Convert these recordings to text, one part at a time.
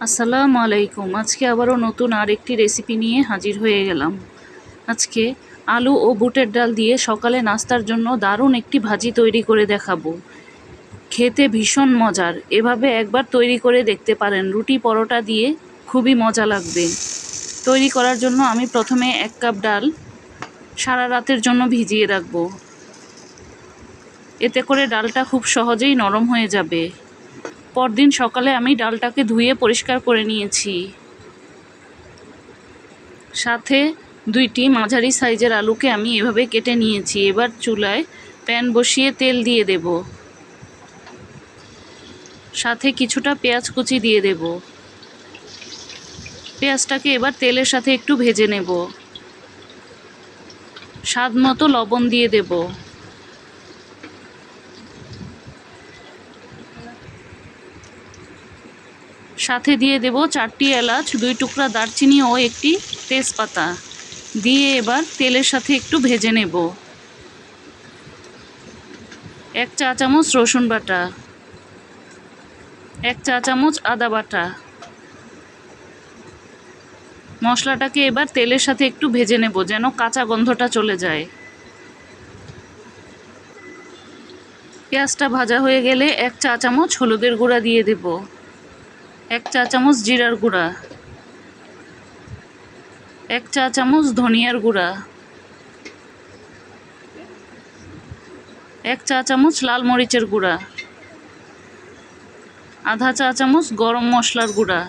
আসসালামু আলাইকুম। আজকে আবারও নতুন আরেকটি রেসিপি নিয়ে হাজির হয়ে গেলাম। আজকে আলু ও বুটের ডাল দিয়ে সকালে নাস্তার জন্য দারুণ একটি ভাজি তৈরি করে দেখাবো। খেতে ভীষণ মজার। এভাবে একবার তৈরি করে দেখতে পারেন। রুটি পরোটা দিয়ে খুবই মজা লাগবে। তৈরি করার জন্য আমি প্রথমে এক কাপ ডাল সারা রাতের জন্য ভিজিয়ে রাখব। এতে করে ডালটা খুব সহজেই নরম হয়ে যাবে। পরদিন সকালে আমি ডালটাকে ধুয়ে পরিষ্কার করে নিয়েছি। সাথে দুইটি মাঝারি সাইজের আলুকে আমি এভাবে কেটে নিয়েছি। এবার চুলায় প্যান বসিয়ে তেল দিয়ে দেব। সাথে কিছুটা পেঁয়াজ কুচি দিয়ে দেব। পেঁয়াজটাকে এবার তেলের সাথে একটু ভেজে নেব। স্বাদ মতো লবণ দিয়ে দেবো। সাথে দিয়ে দেব চারটি এলাচ, দুই টুকরা দারচিনি ও একটি তেজপাতা। দিয়ে এবার তেলের সাথে একটু ভেজে নেব। এক চা চামচ রসুন বাটা। এক চা চামচ আদা বাটা। মশলাটাকে এবার তেলের সাথে একটু ভেজে নেব যেন কাঁচা গন্ধটা চলে যায়। পেঁয়াজটা ভাজা হয়ে গেলে এক চা চামচ হলুদের গুঁড়া দিয়ে দেবো। এক চা চামচ জিরার গুঁড়া। এক চা চামচ ধনিয়ার গুঁড়া। এক চা চামচ লাল মরিচের গুঁড়া। আধা চা চামচ গরম মশলার গুঁড়া।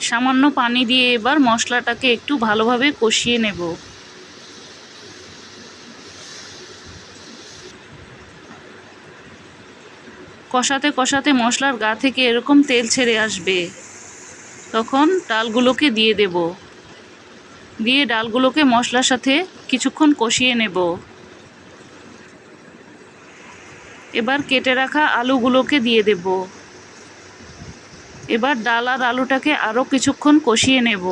সামান্য পানি দিয়ে এবার মশলাটাকে একটু ভালোভাবে কষিয়ে নেব। কষাতে কষাতে মশলার গা থেকে এরকম তেল ছেড়ে আসবে। তখন ডালগুলোকে দিয়ে দেব। দিয়ে ডালগুলোকে মশলার সাথে কিছুক্ষণ কষিয়ে নেব। এবার কেটে রাখা আলুগুলোকে দিয়ে দেব। এবার ডাল আর আলুটাকে আরও কিছুক্ষণ কষিয়ে নেব।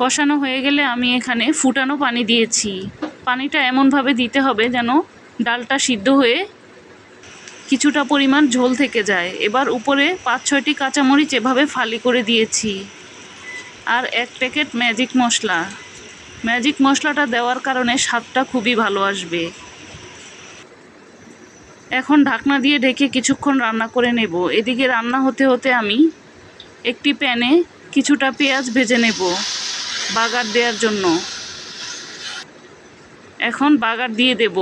কষানো হয়ে গেলে আমি এখানে ফুটানো পানি দিয়েছি। পানিটা এমনভাবে দিতে হবে যেন ডালটা সিদ্ধ হয়ে কিছুটা পরিমাণ ঝোল থেকে যায়। এবার উপরে পাঁচ ছয়টি কাঁচামরিচ এভাবে ফালি করে দিয়েছি। আর এক প্যাকেট ম্যাজিক মশলা। ম্যাজিক মশলাটা দেওয়ার কারণে স্বাদটা খুবই ভালো আসবে। এখন ঢাকনা দিয়ে ঢেকে কিছুক্ষণ রান্না করে নেব। এদিকে রান্না হতে হতে আমি একটি প্যানে কিছুটা পেঁয়াজ ভেজে নেব। বাগার দেওয়ার জন্য। এখন বাগার দিয়ে দেব।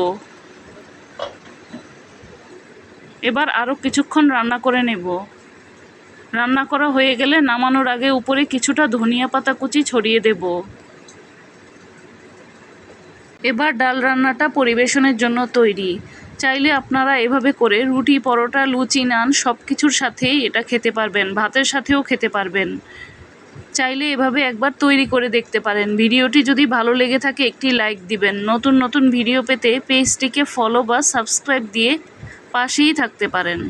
এবার আরও কিছুক্ষণ রান্না করে নেব। রান্না করা হয়ে গেলে নামানোর আগে উপরে কিছুটা ধনিয়া পাতা কুচি ছড়িয়ে দেব। এবার ডাল রান্নাটা পরিবেশনের জন্য তৈরি। চাইলে আপনারা এভাবে করে রুটি, পরোটা, লুচি, নান সব কিছুর সাথেই এটা খেতে পারবেন, ভাতের সাথেও খেতে পারবেন। চাইলে এভাবে একবার তৈরি করে দেখতে পারেন। ভিডিওটি যদি ভালো লেগে থাকে, একটি লাইক দিবেন। নতুন নতুন ভিডিও পেতে পেজটিকে ফলো বা সাবস্ক্রাইব দিয়ে পাশেই থাকতে পারেন।